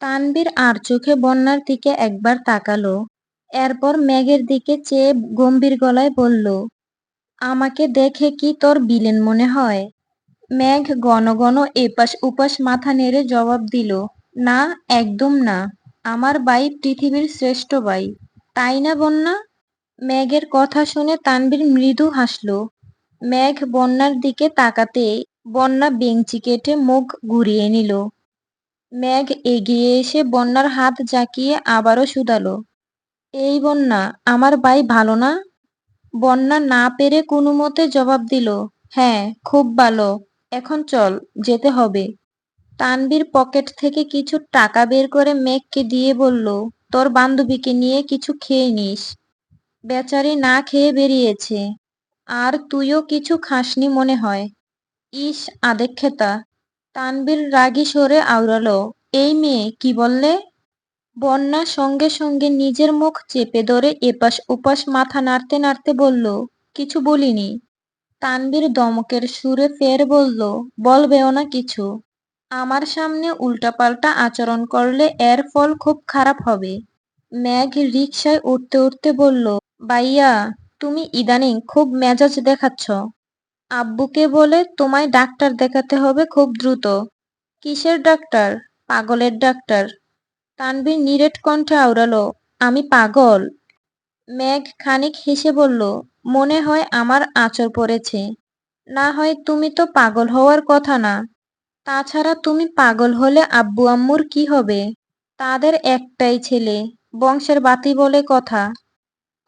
তানবীর আর চোখে বন্যার দিকে একবার তাকালো। এরপর মেঘের দিকে চেয়ে গম্ভীর গলায় বলল, আমাকে দেখে কি তোর বিলেন মনে হয়? মেঘ ঘন ঘন এপাশ ওপাশ মাথা নেড়ে জবাব দিল, না, একদম না। আমার বাই পৃথিবীর শ্রেষ্ঠ বাই। তাই না বন্যা? মেঘের কথা শুনে তানবীর মৃদু হাসল। মেঘ বন্যার দিকে তাকাতে বন্যা বেঞ্চি কেটে মুখ ঘুরিয়ে নিল। মেঘ এগিয়ে এসে বন্যার হাত জাকিয়ে আবারও শুধালো। এই বন্যা, আমার ভাই ভালো না? বন্যা না পেরে কোনো মতে জবাব দিল হ্যাঁ খুব ভালো, এখন চল, যেতে হবে। তানবীর পকেট থেকে কিছু টাকা বের করে মেঘকে দিয়ে বলল, তোর বান্ধবীকে নিয়ে কিছু খেয়ে নিস। বেচারি না খেয়ে বেরিয়েছে। আর তুইও কিছু খাসনি মনে হয়? ইস আদেক্ষেতা তানবীর রাগী সরে আওড়ালো, এই মেয়ে, কি বললে? বন্যা সঙ্গে সঙ্গে নিজের মুখ চেপে ধরে এপাশ ওপাশ মাথা নাড়তে নাড়তে বলল, কিছু বলিনি। তানবীর দমকের সুরে ফের বলল বলবেও না কিছু। আমার সামনে উল্টাপাল্টা আচরণ করলে এর ফল খুব খারাপ হবে। ম্যাগ রিকশায় উঠতে উঠতে বলল, ভাইয়া, তুমি ইদানিং খুব মেজাজ দেখাচ্ছ। আব্বুকে বলে তোমায় ডাক্তার দেখাতে হবে খুব দ্রুত। কিসের ডাক্তার? পাগলের ডাক্তার। তানবীর নিরেট কণ্ঠে আওড়ালো, আমি পাগল। মেঘ খানিক হেসে বলল, মনে হয় আমার আঁচড় পড়েছে। না হয় তুমি তো পাগল হওয়ার কথা না। তাছাড়া তুমি পাগল হলে আব্বু আম্মুর কি হবে? তাদের একটাই ছেলে, বংশের বাতি বলে কথা।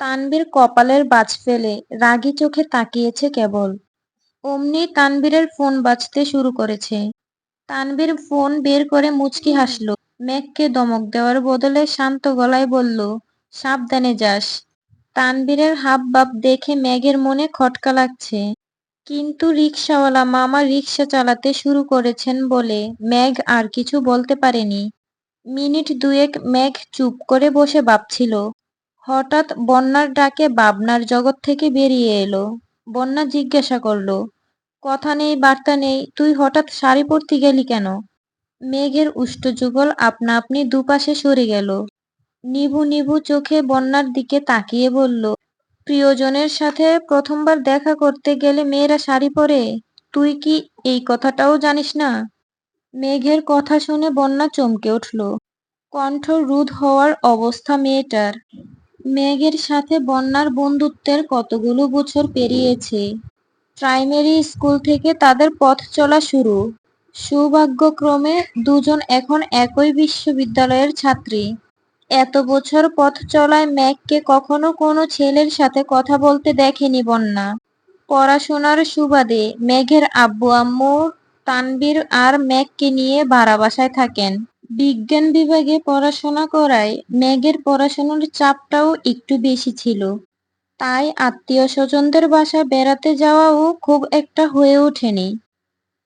তানবীর কপালের বাজ ফেলে রাগী চোখে তাকিয়েছে কেবল। অমনি তানবীরের ফোন বাজতে শুরু করেছে। তানবীর ফোন বের করে মুচকি হাসল। মেঘকে দমক দেওয়ার বদলে শান্ত গলায় বলল, সাবধানে যাস। তানবীরের হাব ভাব দেখে মেঘের মনে খটকা লাগছে। কিন্তু রিক্সাওয়ালা মামা রিক্সা চালাতে শুরু করেছেন বলে মেঘ আর কিছু বলতে পারেনি। মিনিট দুয়েক মেঘ চুপ করে বসে ভাবছিল। হঠাৎ বন্যার ডাকে ভাবনার জগৎ থেকে বেরিয়ে এলো। বন্যা জিজ্ঞাসা করল, কথা নেই, বার্তা নেই, তুই হঠাৎ শাড়ি পরতে গেলি কেন? মেঘের উষ্টযুগল আপনা আপনি দুপাশে সরে গেল। নিভু নিভু চোখে বন্যার দিকে তাকিয়ে বলল, প্রিয়জনের সাথে প্রথমবার দেখা করতে গেলে মেয়েরা শাড়ি পরে, তুই কি এই কথাটাও জানিস না? মেঘের কথা শুনে বন্যা চমকে উঠল। কণ্ঠ রুধ হওয়ার অবস্থা মেয়েটার। মেঘের সাথে বন্যার বন্ধুত্বের কতগুলো বছর পেরিয়েছে। প্রাইমারি স্কুল থেকে তাদের পথ চলা শুরু। সৌভাগ্যক্রমে দুজন এখন একই বিশ্ববিদ্যালয়ের ছাত্রী। এত বছর পথ চলায় ম্যাককে কখনো কোনো ছেলের সাথে কথা বলতে দেখেনি বন্যা। পড়াশোনার সুবাদে মেঘের আব্বু আম্মু তানবীর আর ম্যাককে নিয়ে ভাড়া বাসায় থাকেন। বিজ্ঞান বিভাগে পড়াশোনা করায় মেঘের পড়াশোনার চাপটাও একটু বেশি ছিল। তাই আত্মীয় স্বজনদের বাসায় বেড়াতে যাওয়াও খুব একটা হয়ে ওঠেনি।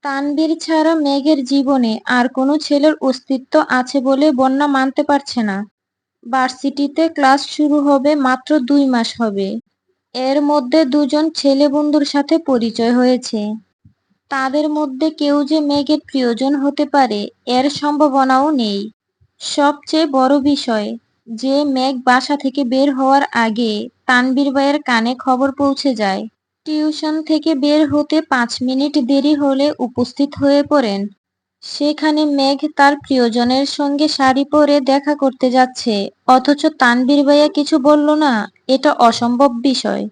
তানবীর ছাড়া মেঘের জীবনে আর কোনো ছেলের অস্তিত্ব আছে বলে বন্যা মানতে পারছে না। ভার্সিটিতে ক্লাস শুরু হবে মাত্র দুই মাস হবে। এর মধ্যে দুজন ছেলে বন্ধুর সাথে পরিচয় হয়েছে। তাদের মধ্যে কেউ যে মেঘের প্রিয়জন হতে পারে, এর সম্ভাবনাও নেই। সবচেয়ে বড় বিষয়, যে মেঘ বাসা থেকে বের হওয়ার আগে তানবীর ভাইয়ের কানে খবর পৌঁছে যায়। টিউশন থেকে বের হতে পাঁচ মিনিট দেরি হলে উপস্থিত হয়ে পড়েন। সেখানে মেঘ তার প্রিয়জনের সঙ্গে শাড়ি পরে দেখা করতে যাচ্ছে, অথচ তানবীর ভাইয়া কিছু বলল না, এটা অসম্ভব বিষয়।